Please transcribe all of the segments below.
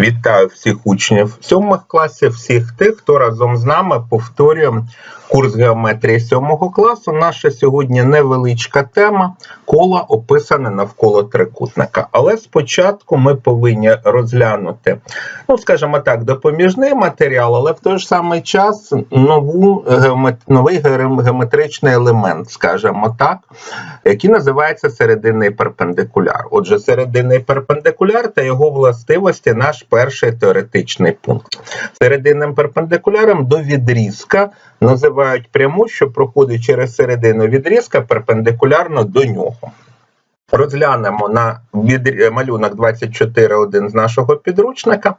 Вітаю всіх учнів сьомих класів, всіх тих, хто разом з нами повторює курс геометрії сьомого класу. Наша сьогодні невеличка тема кола описане навколо трикутника. Але спочатку ми повинні розглянути, ну скажімо так, допоміжний матеріал, але в той ж самий час нову новий геометричний елемент, скажімо так, який називається серединний перпендикуляр. Отже, серединний перпендикуляр та його властивості наш перший теоретичний пункт. Серединним перпендикуляром до відрізка називають пряму, що проходить через середину відрізка перпендикулярно до нього. Розглянемо на малюнок 24.1 з нашого підручника.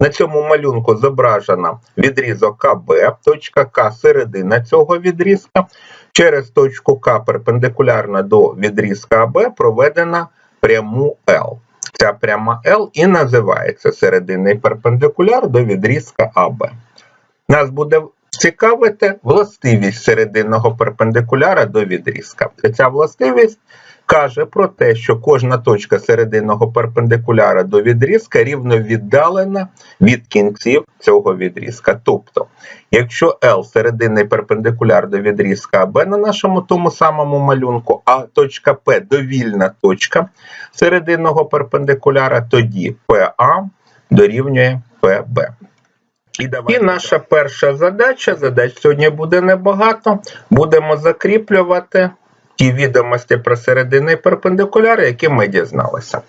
На цьому малюнку зображено відрізок КБ, точка К середина цього відрізка. Через точку К перпендикулярно до відрізка АБ проведена пряму L. Ця пряма L і називається серединний перпендикуляр до відрізка АБ. Нас буде цікавити властивість серединного перпендикуляра до відрізка. Ця властивість каже про те, що кожна точка серединного перпендикуляра до відрізка рівно віддалена від кінців цього відрізка. Тобто, якщо L серединний перпендикуляр до відрізка АБ на нашому тому самому малюнку, а точка P довільна точка серединного перпендикуляра, тоді PA дорівнює PB. І, І наша перша задача, задач сьогодні буде небагато. Будемо закріплювати ті відомості про серединний перпендикуляр, які ми дізналися.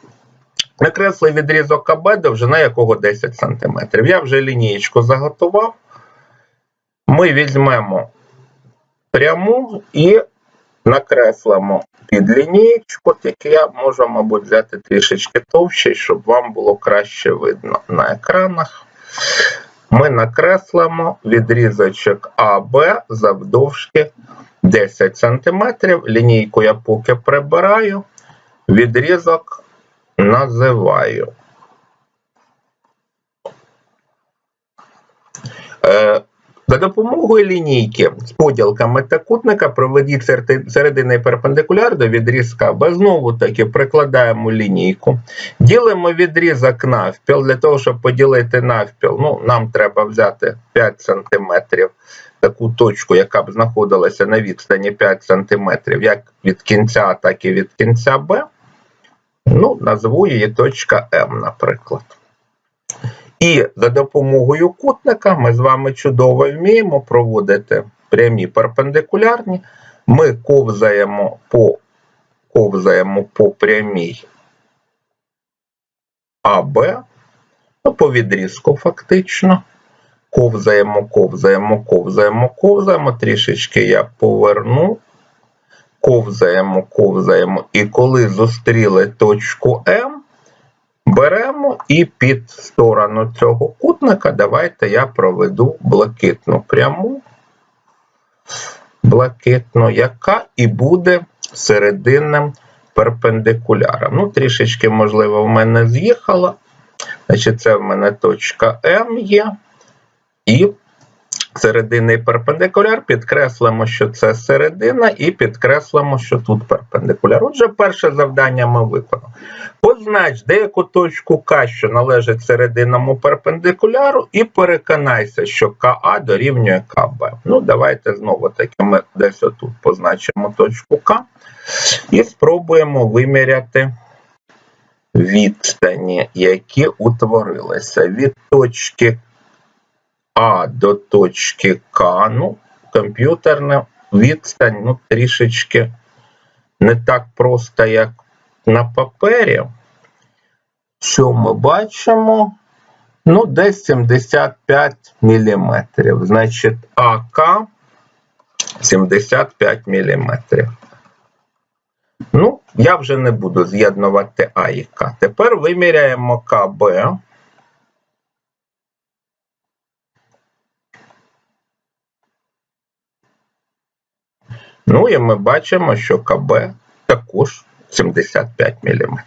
Накресли відрізок АБ, довжина якого 10 см. Я вже лінієчку заготував. Ми візьмемо пряму і накреслимо під лінієчку, тільки я можу, мабуть, взяти трішечки товще, щоб вам було краще видно на екранах. Ми накреслимо відрізочок АБ завдовжки 10 см. Лінійку я поки прибираю, відрізок називаю. За допомогою лінійки з поділками трикутника проведіть серединний перпендикуляр до відрізка Б. Знову таки прикладаємо лінійку. Ділимо відрізок навпіл. Для того, щоб поділити навпіл, ну, нам треба взяти 5 см таку точку, яка б знаходилася на відстані 5 см, як від кінця, так і від кінця Б. Ну, Назву її точка М, наприклад. І за допомогою кутника ми з вами чудово вміємо проводити прямі перпендикулярні. Ми ковзаємо по ковзаємо по прямій АБ, ну, по відрізку фактично. Ковзаємо, ковзаємо, ковзаємо, ковзаємо. Трішечки я поверну. Ковзаємо, ковзаємо. І коли зустріли точку М, Беремо і під сторону цього кутника давайте я проведу блакитну пряму, блакитну, яка і буде серединним перпендикуляром. Ну, трішечки, можливо, в мене з'їхала. Значить, це в мене точка М є. І серединний перпендикуляр, підкреслимо, що це середина, і підкреслимо, що тут перпендикуляр. Отже, перше завдання ми виконали. Познач деяку точку К, що належить серединному перпендикуляру, і переконайся, що КА дорівнює КБ. Ну, давайте знову таки ми десь отут позначимо точку К і спробуємо виміряти відстані, які утворилися від точки а до точки К, ну, комп'ютерна відстань ну, трішечки не так просто, як на папері. Що ми бачимо? Ну, десь 75 мм. Значить, АК 75 мм. Ну, я вже не буду з'єднувати А і К. Тепер виміряємо КБ. Ну і ми бачимо, що КБ також 75 мм.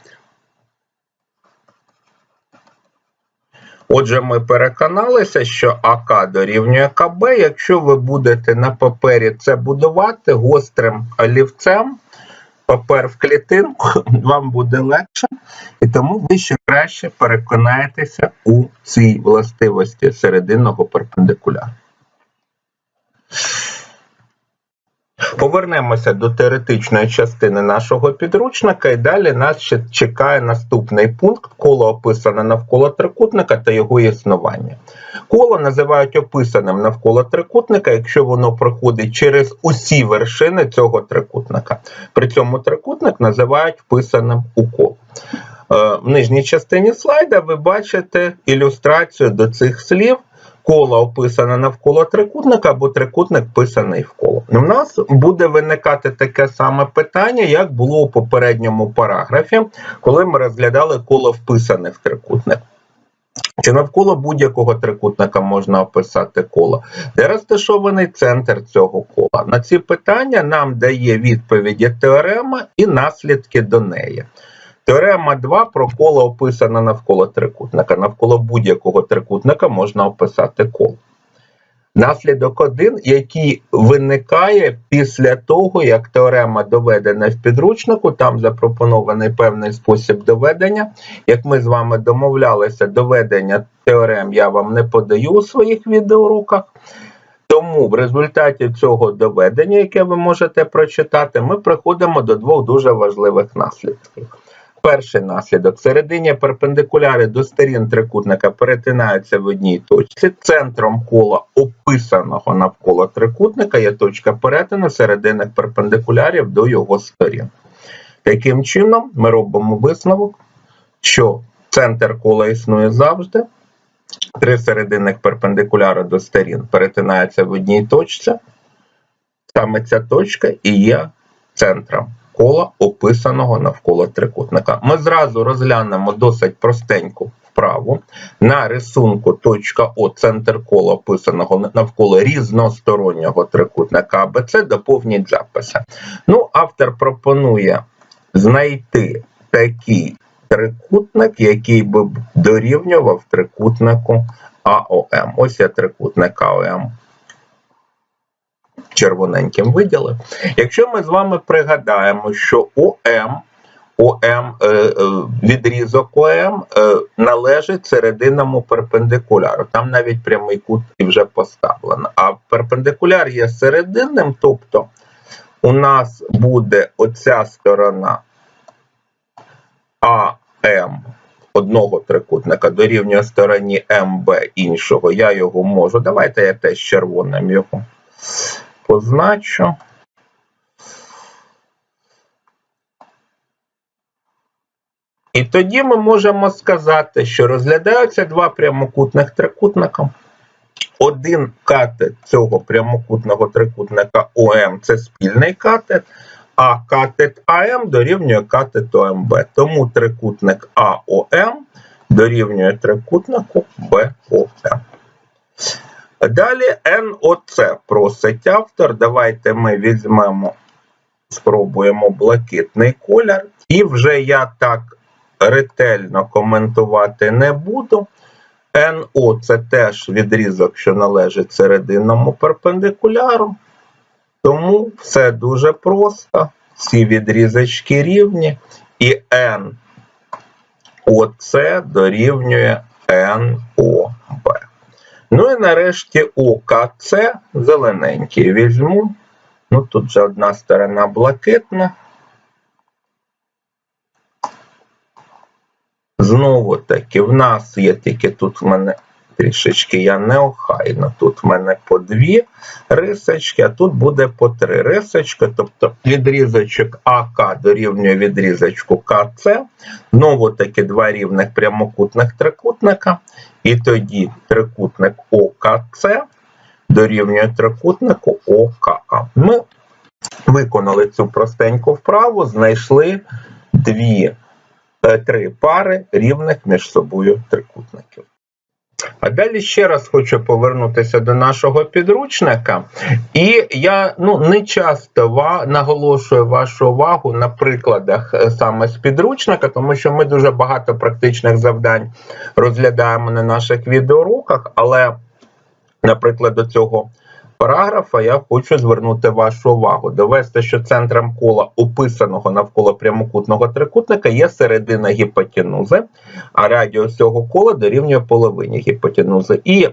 Отже, ми переконалися, що АК дорівнює КБ. Якщо ви будете на папері це будувати гострим олівцем, папер в клітинку, вам буде легше, і тому ви ще краще переконаєтеся у цій властивості серединного перпендикуляру. Повернемося до теоретичної частини нашого підручника, і далі нас ще чекає наступний пункт коло описане навколо трикутника та його існування. Коло називають описаним навколо трикутника, якщо воно проходить через усі вершини цього трикутника. При цьому трикутник називають вписаним у коло. Е, В нижній частині слайда ви бачите ілюстрацію до цих слів. Коло описане навколо трикутника, або трикутник вписаний в коло. У нас буде виникати таке саме питання, як було у попередньому параграфі, коли ми розглядали коло вписане в трикутник. Чи навколо будь-якого трикутника можна описати коло? Де розташований центр цього кола? На ці питання нам дає відповіді теорема і наслідки до неї. Теорема 2 про коло описана навколо трикутника. Навколо будь-якого трикутника можна описати коло. Наслідок 1, який виникає після того, як теорема доведена в підручнику, там запропонований певний спосіб доведення. Як ми з вами домовлялися, доведення теорем я вам не подаю у своїх відеоуроках. Тому в результаті цього доведення, яке ви можете прочитати, ми приходимо до двох дуже важливих наслідків. Перший наслідок. Середині перпендикуляри до сторін трикутника перетинаються в одній точці. Центром кола описаного навколо трикутника є точка перетину серединних перпендикулярів до його сторін. Таким чином, ми робимо висновок, що центр кола існує завжди. Три серединних перпендикуляри до сторін перетинаються в одній точці. Саме ця точка і є центром кола, описаного навколо трикутника. Ми зразу розглянемо досить простеньку вправу. На рисунку точка О, центр кола, описаного навколо різностороннього трикутника АБЦ, доповніть записи. Ну, автор пропонує знайти такий трикутник, який би дорівнював трикутнику АОМ. Ось я трикутник АОМ червоненьким виділив. Якщо ми з вами пригадаємо, що ОМ, ОМ е, е, відрізок ОМ е, належить серединному перпендикуляру. Там навіть прямий кут і вже поставлено. А перпендикуляр є серединним, тобто у нас буде оця сторона АМ одного трикутника дорівнює стороні МБ іншого. Я його можу. Давайте я теж червоним його позначу. І тоді ми можемо сказати, що розглядаються два прямокутних трикутника. Один катет цього прямокутного трикутника ОМ це спільний катет, а катет АМ дорівнює катету МБ. Тому трикутник АОМ дорівнює трикутнику БОМ. Далі НОЦ просить автор. Давайте ми візьмемо, спробуємо блакитний колір. І вже я так ретельно коментувати не буду. НО це теж відрізок, що належить серединному перпендикуляру. Тому все дуже просто. Ці відрізочки рівні. І N дорівнює НОБ. Ну і нарешті ОКЦ зелененький візьму. Ну, тут вже одна сторона блакитна. Знову таки, в нас є тільки тут в мене трішечки я неохайно. Тут в мене по дві рисочки, а тут буде по три рисочки. Тобто відрізочок АК дорівнює відрізочку КЦ. Знову таки два рівних прямокутних трикутника. І тоді трикутник ОКЦ дорівнює трикутнику ОКА. Ми виконали цю простеньку вправу, знайшли дві, е, три пари рівних між собою трикутників. А далі ще раз хочу повернутися до нашого підручника. І я ну, не часто наголошую вашу увагу на прикладах е, саме з підручника, тому що ми дуже багато практичних завдань розглядаємо на наших відеоуроках, але, наприклад, до цього параграфа я хочу звернути вашу увагу. Довести, що центром кола, описаного навколо прямокутного трикутника, є середина гіпотенузи, а радіус цього кола дорівнює половині гіпотенузи. І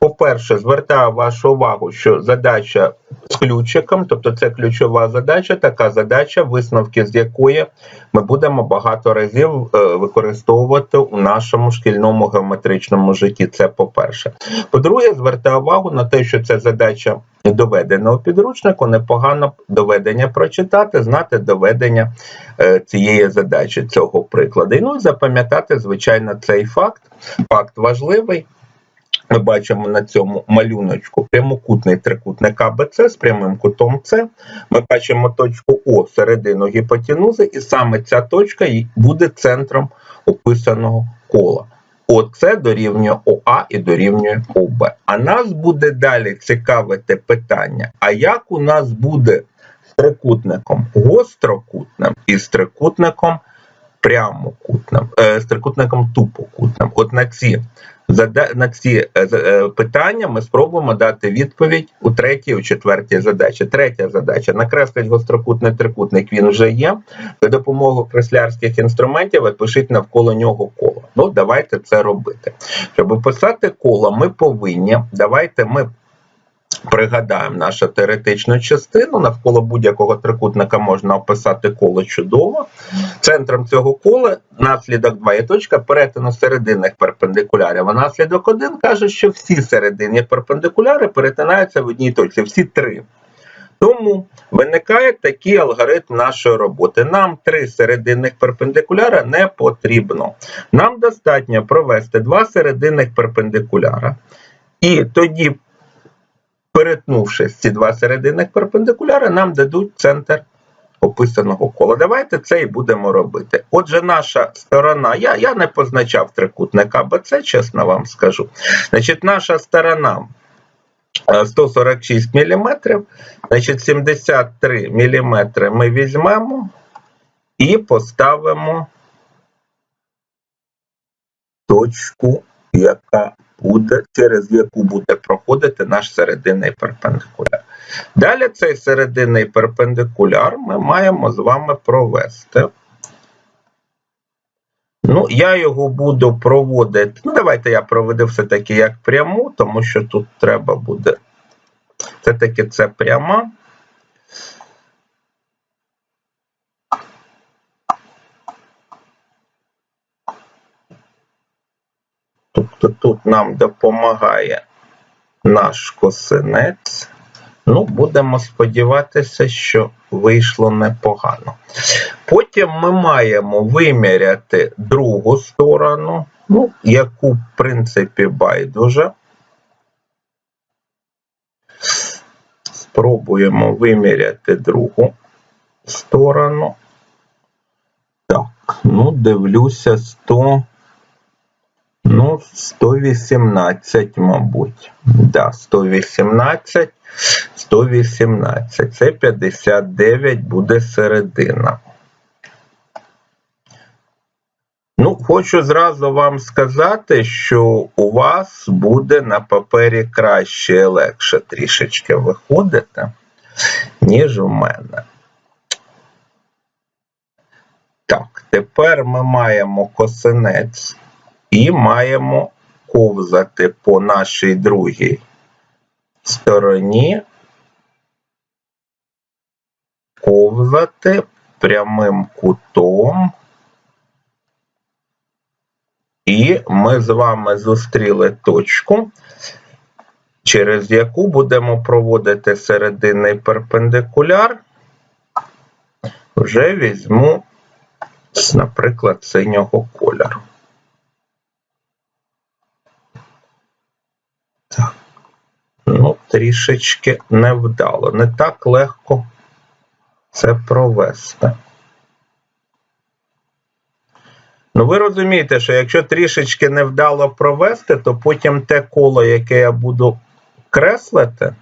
по-перше, звертаю вашу увагу, що задача з ключиком, тобто це ключова задача, така задача, висновки з якої ми будемо багато разів е, використовувати у нашому шкільному геометричному житті. Це по-перше. По-друге, звертаю увагу на те, що це задача доведена у підручнику, непогано доведення прочитати, знати доведення е, цієї задачі, цього прикладу. Ну запам'ятати, звичайно, цей факт. Факт важливий. Ми бачимо на цьому малюночку прямокутний трикутник АБЦ з прямим кутом С. Ми бачимо точку О середину гіпотенузи, і саме ця точка буде центром описаного кола. ОЦ дорівнює ОА і дорівнює ОБ. А нас буде далі цікавити питання: а як у нас буде з трикутником гострокутним і з трикутником прямокутним, е, з трикутником тупокутним? От на ці на ці е, е, питання ми спробуємо дати відповідь у третій, у четвертій задачі. Третя задача накреслить гострокутний трикутник. Він вже є. За допомогою креслярських інструментів опишіть навколо нього коло. Ну, давайте це робити. Щоб описати коло, ми повинні. Давайте ми Пригадаємо нашу теоретичну частину. Навколо будь-якого трикутника можна описати коло чудово. Центром цього кола наслідок 2 є точка перетину серединних перпендикулярів. А наслідок 1 каже, що всі серединні перпендикуляри перетинаються в одній точці, всі три. Тому виникає такий алгоритм нашої роботи. Нам три серединних перпендикуляра не потрібно. Нам достатньо провести два серединних перпендикуляра. І тоді перетнувши ці два серединних перпендикуляри, нам дадуть центр описаного кола. Давайте це і будемо робити. Отже, наша сторона, я я не позначав трикутник АБЦ, чесно вам скажу. Значить, наша сторона 146 мм, значить 73 мм ми візьмемо і поставимо точку, яка буде, через яку буде проходити наш серединний перпендикуляр. Далі цей серединний перпендикуляр ми маємо з вами провести. Ну, я його буду проводити. Ну, давайте я проведу все-таки як пряму, тому що тут треба буде. Все-таки це пряма. Тобто тут нам допомагає наш косинець. Ну, будемо сподіватися, що вийшло непогано. Потім ми маємо виміряти другу сторону, ну, яку, в принципі, байдуже. Спробуємо виміряти другу сторону. Так, ну, дивлюся 100. Ну, 118, мабуть. Да, 118, 118. Це 59 буде середина. Ну, хочу зразу вам сказати, що у вас буде на папері краще і легше трішечки виходити, ніж у мене. Так, тепер ми маємо косинець. І маємо ковзати по нашій другій стороні, ковзати прямим кутом. І ми з вами зустріли точку, через яку будемо проводити серединний перпендикуляр. Вже візьму, наприклад, синього кольору. ну, трішечки невдало. Не так легко це провести. Ну, ви розумієте, що якщо трішечки невдало провести, то потім те коло, яке я буду креслити,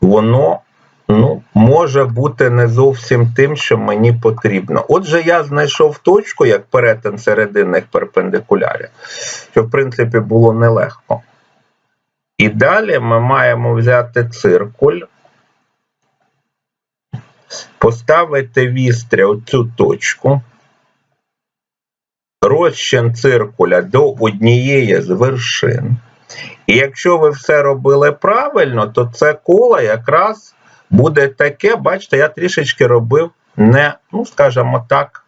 воно ну, може бути не зовсім тим, що мені потрібно. Отже, я знайшов точку як перетин серединних перпендикулярів, що, в принципі, було нелегко. І далі ми маємо взяти циркуль, поставити вістря у цю точку, розчин циркуля до однієї з вершин. І якщо ви все робили правильно, то це коло якраз буде таке, бачите, я трішечки робив не, ну, скажімо так,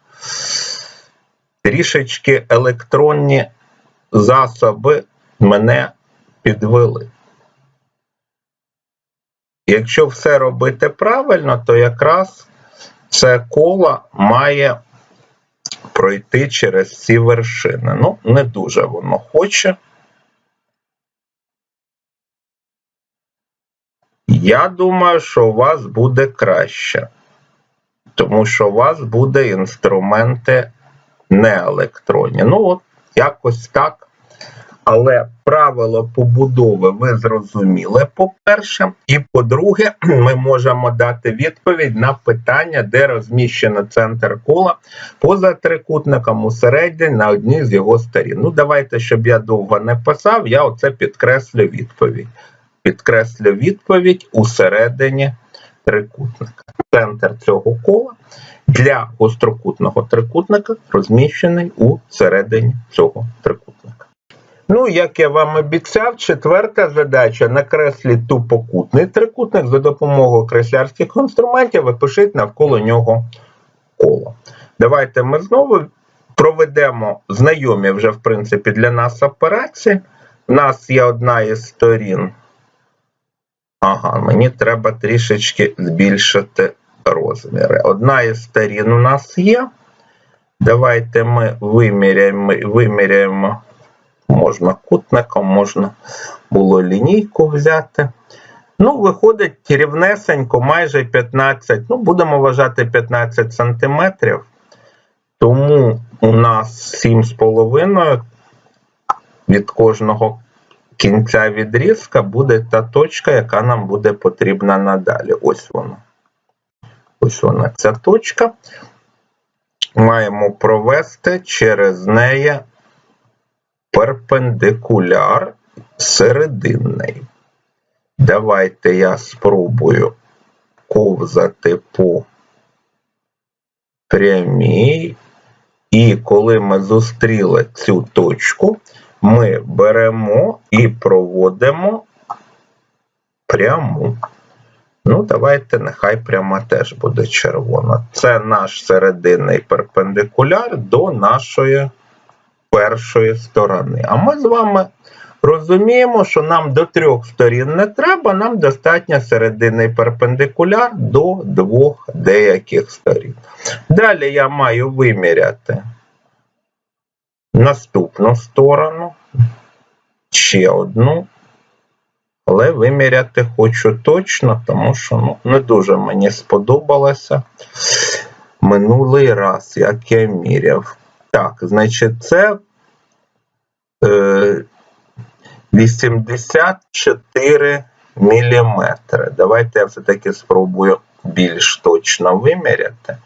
трішечки електронні засоби мене підвели. Якщо все робити правильно, то якраз це коло має пройти через ці вершини. Ну, не дуже воно хоче. Я думаю, що у вас буде краще, тому що у вас буде інструменти не електронні. Ну, от, якось так. Але правило побудови ви зрозуміли, по-перше, і по-друге, ми можемо дати відповідь на питання, де розміщено центр кола поза трикутником усередині на одній з його сторін. Ну, давайте, щоб я довго не писав, я оце підкреслю відповідь. Підкреслю відповідь усередині трикутника. Центр цього кола для гострокутного трикутника розміщений у середині цього трикутника. Ну, як я вам обіцяв, четверта задача накресліть тупокутний трикутник за допомогою креслярських інструментів і пишіть навколо нього коло. Давайте ми знову проведемо знайомі вже, в принципі, для нас операції. У нас є одна із сторін. Ага, мені треба трішечки збільшити розміри. Одна із сторін у нас є. Давайте ми виміряємо, виміряємо можна кутником, можна було лінійку взяти. Ну, виходить рівнесенько, майже 15, ну, будемо вважати 15 см. Тому у нас 7,5 від кожного кінця відрізка буде та точка, яка нам буде потрібна надалі. Ось вона. Ось вона ця точка. Маємо провести через неї перпендикуляр серединний. Давайте я спробую ковзати по прямій. І коли ми зустріли цю точку, ми беремо і проводимо пряму. Ну, давайте нехай пряма теж буде червона. Це наш серединний перпендикуляр до нашої першої сторони. А ми з вами розуміємо, що нам до трьох сторін не треба, нам достатньо серединний перпендикуляр до двох деяких сторін. Далі я маю виміряти наступну сторону, ще одну. Але виміряти хочу точно, тому що ну, не дуже мені сподобалося минулий раз, як я міряв. Так, значить, це 84 е, міліметри. Давайте я все-таки спробую більш точно виміряти.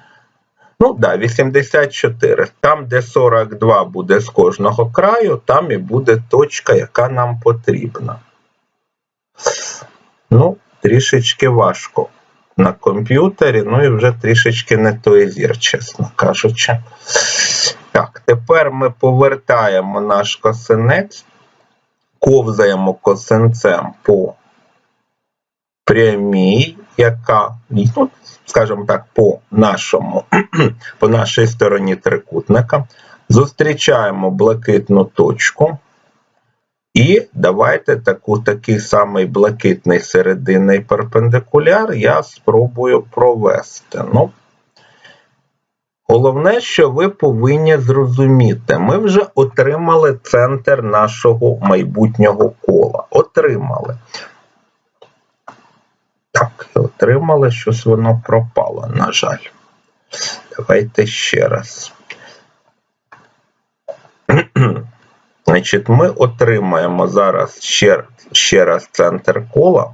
Ну, да, 84. Там, де 42 буде з кожного краю, там і буде точка, яка нам потрібна. Ну, трішечки важко на комп'ютері, ну і вже трішечки не той зір, чесно кажучи. Так, тепер ми повертаємо наш косинець, ковзаємо косинцем по прямій, яка, ну, скажімо так, по нашому, по нашій стороні трикутника. Зустрічаємо блакитну точку. І давайте таку, такий самий блакитний серединний перпендикуляр я спробую провести. Ну, Головне, що ви повинні зрозуміти, ми вже отримали центр нашого майбутнього кола. Отримали. Так, отримали, щось воно пропало, на жаль. Давайте ще раз. Значить, ми отримаємо зараз ще, ще раз центр кола.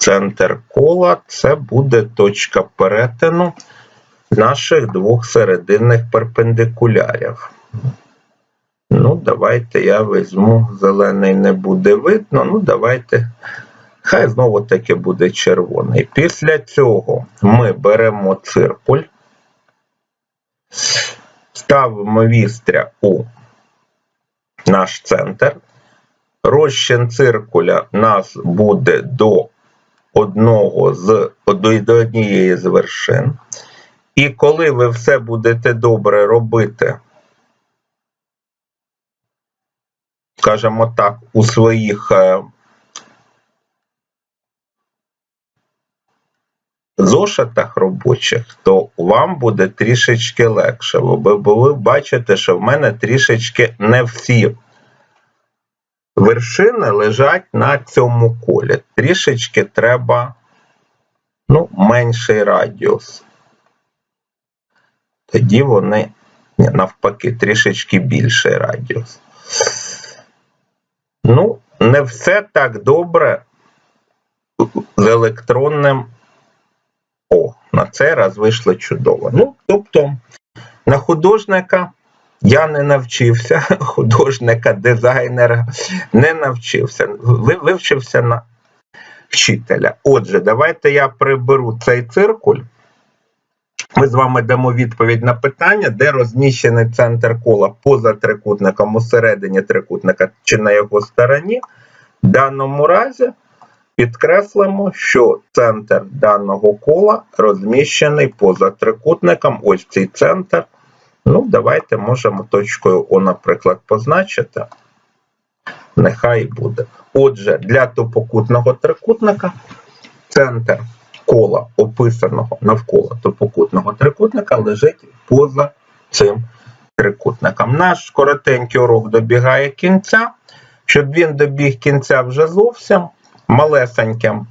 Центр кола це буде точка перетину наших двох серединних перпендикулярів. Ну, давайте я візьму зелений не буде видно. Ну, давайте. Хай знову таки буде червоний. Після цього ми беремо циркуль, ставимо вістря у наш центр. Розчин циркуля у нас буде до одного з до, однієї з вершин. І коли ви все будете добре робити, скажімо так, у своїх е, зошитах робочих, то вам буде трішечки легше. Бо ви бачите, що в мене трішечки не всі вершини лежать на цьому колі. Трішечки треба ну, менший радіус. Тоді вони, ні, навпаки, трішечки більший радіус. Ну, не все так добре з електронним. О, на цей раз вийшло чудово. Ну, тобто, на художника я не навчився, художника, дизайнера не навчився. Вивчився на вчителя. Отже, давайте я приберу цей циркуль. Ми з вами дамо відповідь на питання, де розміщений центр кола поза трикутником, усередині трикутника чи на його стороні. В даному разі підкреслимо, що центр даного кола розміщений поза трикутником. Ось цей центр. Ну, давайте можемо точкою О, наприклад, позначити. Нехай буде. Отже, для топокутного трикутника центр кола, описаного навколо топокутного трикутника, лежить поза цим трикутником. Наш коротенький урок добігає кінця. Щоб він добіг кінця вже зовсім малесеньким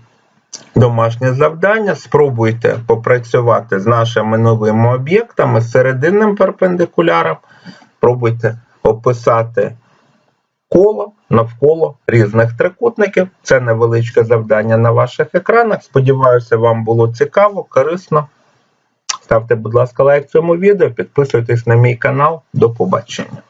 домашнє завдання. Спробуйте попрацювати з нашими новими об'єктами, з серединним перпендикуляром. Пробуйте описати коло навколо різних трикутників. Це невеличке завдання на ваших екранах. Сподіваюся, вам було цікаво, корисно. Ставте, будь ласка, лайк цьому відео, підписуйтесь на мій канал. До побачення.